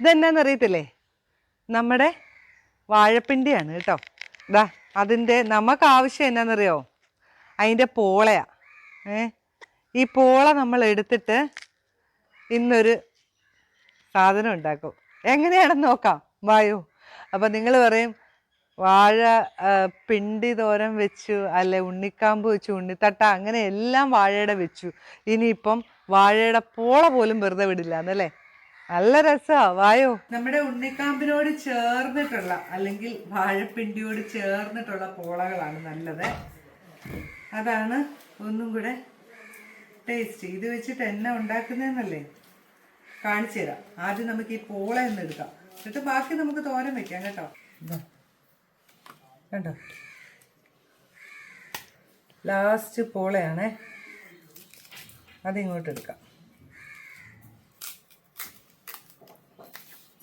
ഇതെന്നാന്നറിയത്തില്ലേ? നമ്മുടെ വാഴപ്പിണ്ടിയാണ് കേട്ടോ. ഇതാ അതിന്റെ നമുക്ക് ആവശ്യം എന്നാന്നറിയോ? അതിന്റെ പോളയാ. ഏ? ഈ പോള നമ്മൾ എടുത്തിട്ട് ഇന്നൊരു സാധനം ഉണ്ടാക്കും. എങ്ങനെയാണെന്ന് നോക്കാം വായു. അപ്പം നിങ്ങൾ പറയും വാഴ പിണ്ടി തോരൻ വെച്ചു അല്ലെ ഉണ്ണിക്കാമ്പ് വെച്ചു ഉണ്ണിത്തട്ട അങ്ങനെ എല്ലാം വാഴയുടെ വെച്ചു. ഇനിയിപ്പം വാഴയുടെ പോള പോലും വെറുതെ വിടില്ല എന്നല്ലേ നല്ല രസമാ വായോ. നമ്മുടെ ഉണ്ണിക്കാമ്പിനോട് ചേർന്നിട്ടുള്ള അല്ലെങ്കിൽ വാഴപ്പിണ്ടിയോട് ചേർന്നിട്ടുള്ള പോളകളാണ് നല്ലത്. അതാണ് ഒന്നും കൂടെ ടേസ്റ്റ് ഇത് വെച്ചിട്ട് എണ്ണ ഉണ്ടാക്കുന്നതെന്നല്ലേ കാണിച്ചു തരാം. ആദ്യം നമുക്ക് ഈ പോള എന്ന് എടുക്കാം. എന്നിട്ട് ബാക്കി നമുക്ക് തോരൻ വെക്കാം കേട്ടോ. കണ്ടോ? ലാസ്റ്റ് പോളയാണേ. അതിങ്ങോട്ട് എടുക്കാം.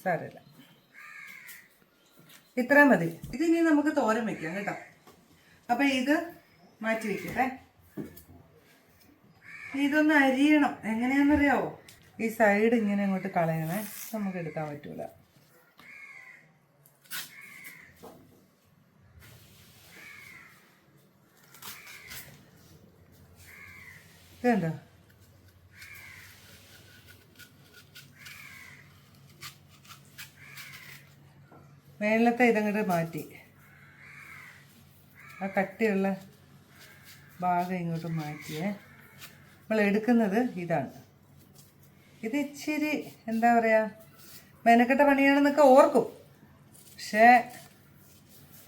സാരമില്ല. ഇത്ര മതി. ഇത് ഇനി നമുക്ക് തോരം വെക്കാം കേട്ടോ. അപ്പൊ ഇത് മാറ്റി വെക്കട്ടെ. ഇതൊന്ന് അരിയണം. എങ്ങനെയാണെന്നറിയാവോ? ഈ സൈഡ് ഇങ്ങനെ അങ്ങോട്ട് കളയണേ. നമുക്ക് എടുക്കാൻ പറ്റൂല. ഇതുണ്ടോ? മേളത്തെ ഇതങ്ങോട്ട് മാറ്റി. ആ കട്ടിയുള്ള ഭാഗം ഇങ്ങോട്ട് മാറ്റിയേ. നമ്മൾ എടുക്കുന്നത് ഇതാണ്. ഇത് ഇച്ചിരി എന്താ പറയുക മെനക്കെട്ട പണിയാണെന്നൊക്കെ ഓർക്കും. പക്ഷേ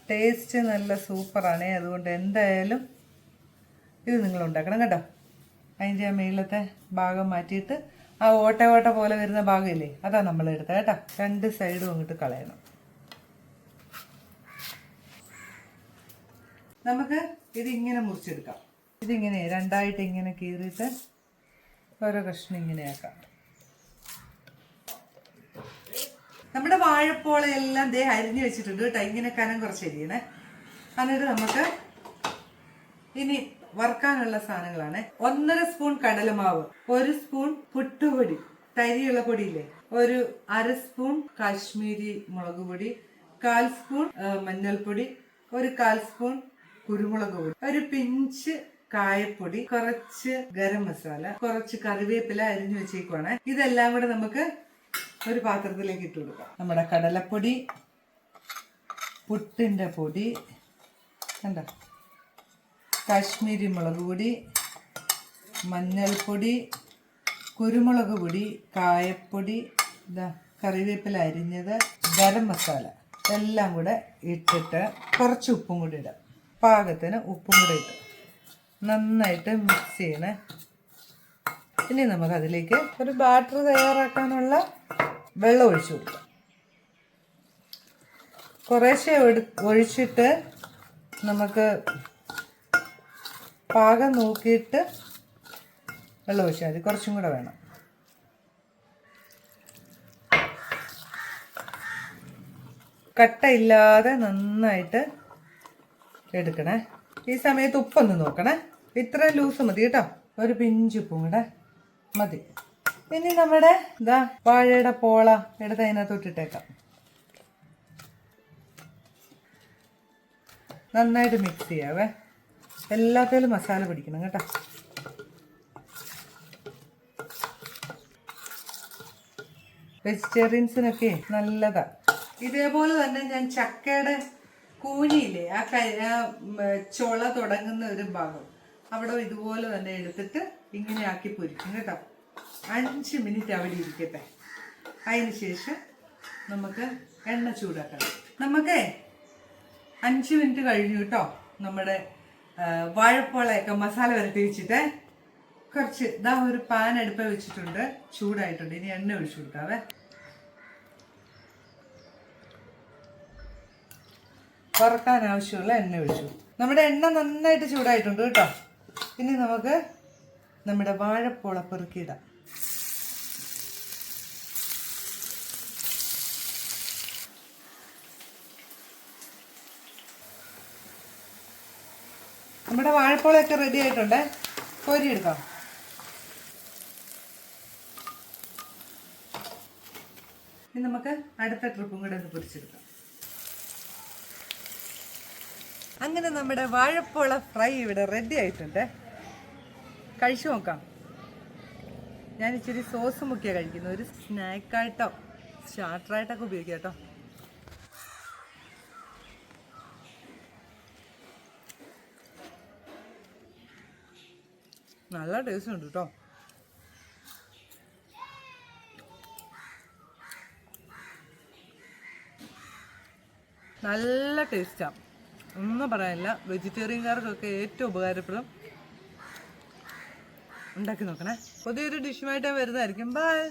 ടേസ്റ്റ് നല്ല സൂപ്പറാണ്. അതുകൊണ്ട് എന്തായാലും ഇത് നിങ്ങൾ ഉണ്ടാക്കണം കേട്ടോ. അതിന്റെ ആ മേളത്തെ ഭാഗം മാറ്റിയിട്ട് ആ ഓട്ട ഓട്ട പോലെ വരുന്ന ഭാഗമില്ലേ അതാണ് നമ്മൾ എടുത്തത് കേട്ടോ. രണ്ട് സൈഡും അങ്ങോട്ട് കളയണം. നമുക്ക് ഇതിങ്ങനെ മുറിച്ചെടുക്കാം. ഇതിങ്ങനെ രണ്ടായിട്ട് ഇങ്ങനെ കീറിയിട്ട് ഓരോ കഷ്ണം ഇങ്ങനെയാക്കാം നമ്മുടെ വാഴപ്പോളയെല്ലാം ദേ അരിഞ്ഞു വെച്ചിട്ടുണ്ട് കേട്ടോ. ഇങ്ങനെ കനം കുറച്ച് അരിയണേ. എന്നിട്ട് നമുക്ക് ഇനി വറുക്കാനുള്ള സാധനങ്ങളാണ്. ഒന്നര സ്പൂൺ കടലമാവ് ഒരു സ്പൂൺ പുട്ടുപൊടി തരിയുള്ള പൊടിയില്ലേ? ഒരു അര സ്പൂൺ കാശ്മീരി മുളക് പൊടി കാൽ സ്പൂൺ മഞ്ഞൾപ്പൊടി ഒരു കാൽ സ്പൂൺ കുരുമുളക് പൊടി ഒരു പിഞ്ച് കായപ്പൊടി കുറച്ച് ഗരം മസാല കുറച്ച് കറിവേപ്പില അരിഞ്ഞു വെച്ചേക്കുവാണ്. ഇതെല്ലാം കൂടെ നമുക്ക് ഒരു പാത്രത്തിലേക്ക് ഇട്ട് കൊടുക്കാം. നമ്മുടെ കടലപ്പൊടി പുട്ടിന്റെ പൊടി കണ്ടോ? കാശ്മീരി മുളക് പൊടി മഞ്ഞൾപ്പൊടി കുരുമുളക് പൊടി കായപ്പൊടി ഇതാ കറിവേപ്പില അരിഞ്ഞത് ഗരം മസാല എല്ലാം കൂടെ ഇട്ടിട്ട് കുറച്ച് ഉപ്പും കൂടി ഇടാം. പാകത്തിന് ഉപ്പും കൂടെ ഇട്ട് നന്നായിട്ട് മിക്സ് ചെയ്യണേ. ഇനി നമുക്ക് അതിലേക്ക് ഒരു ബാറ്റർ തയ്യാറാക്കാനുള്ള വെള്ളം ഒഴിച്ചു കൊടുക്കാം. കുറേശ്ശെ ഒഴിച്ചിട്ട് നമുക്ക് പാകം നോക്കിയിട്ട് വെള്ളം ഒഴിച്ചാൽ മതി. കുറച്ചും കൂടെ വേണം. കട്ടയില്ലാതെ നന്നായിട്ട് എടുക്കണേ. ഈ സമയത്ത് ഉപ്പൊന്ന് നോക്കണേ. ഇത്ര ലൂസ് മതി കേട്ടോ. ഒരു പിഞ്ച് ഉപ്പും കൂടെ മതി. ഇനി നമ്മുടെ ഇതാ വാഴയുടെ പോള എടുത്ത് അതിനകത്ത് ഇട്ടിട്ടേക്കാം. നന്നായിട്ട് മിക്സ് ചെയ്യാവേ. എല്ലാത്തിലും മസാല പിടിക്കണം കേട്ടോ. വെജിറ്റേറിയൻസിനൊക്കെ നല്ലതാ. ഇതേപോലെ തന്നെ ഞാൻ ചക്കയുടെ കൂനിയില്ലേ ആ കൈ ആ ചുള തുടങ്ങുന്ന ഒരു ഭാഗം. അവിടെ ഇതുപോലെ തന്നെ എടുത്തിട്ട് ഇങ്ങനെ ആക്കി പൊരിക്കും കേട്ടോ. അഞ്ച് മിനിറ്റ് അവിടെ ഇരിക്കട്ടെ. അതിന് ശേഷം നമുക്ക് എണ്ണ ചൂടാക്കണം. നമുക്ക് അഞ്ച് മിനിറ്റ് കഴിഞ്ഞു കേട്ടോ. നമ്മുടെ വാഴപ്പോളയൊക്കെ മസാല വരട്ടി വെച്ചിട്ട് കുറച്ച് ഇതാ ഒരു പാൻ അടുപ്പ് വെച്ചിട്ടുണ്ട്. ചൂടായിട്ടുണ്ട്. ഇനി എണ്ണ ഒഴിച്ചു കൊടുക്കാവേ. വറക്കാൻ ആവശ്യമുള്ള എണ്ണ ഒഴിച്ചു. നമ്മുടെ എണ്ണ നന്നായിട്ട് ചൂടായിട്ടുണ്ട് കേട്ടോ. ഇനി നമുക്ക് നമ്മുടെ വാഴപ്പോള പെറുക്കിയിടാം. നമ്മുടെ വാഴപ്പോളയൊക്കെ റെഡി ആയിട്ടുണ്ട്. കോരി എടുക്കാം ഇനി നമുക്ക് അടുത്ത ട്രിപ്പും കൂടെ ഒന്ന് പൊരിച്ചെടുക്കാം അങ്ങനെ നമ്മുടെ വാഴപ്പോള ഫ്രൈ ഇവിടെ റെഡി ആയിട്ടുണ്ട്. കഴിച്ചു നോക്കാം. ഞാൻ ഇച്ചിരി സോസ് മുക്കിയാണ് കഴിക്കുന്നത്. ഒരു സ്നാക്കായിട്ടോ സ്റ്റാർട്ടറായിട്ടൊക്കെ ഉപയോഗിക്കാം കേട്ടോ. നല്ല ടേസ്റ്റ് ഉണ്ട് കേട്ടോ. നല്ല ടേസ്റ്റാണ് ഒന്നും പറയാനില്ല. വെജിറ്റേറിയൻകാർക്കൊക്കെ ഏറ്റവും ഉപകാരപ്പെടും ഉണ്ടാക്കി നോക്കണേ. പുതിയൊരു ഡിഷുമായിട്ട് വരുന്നതായിരിക്കും. ബൈ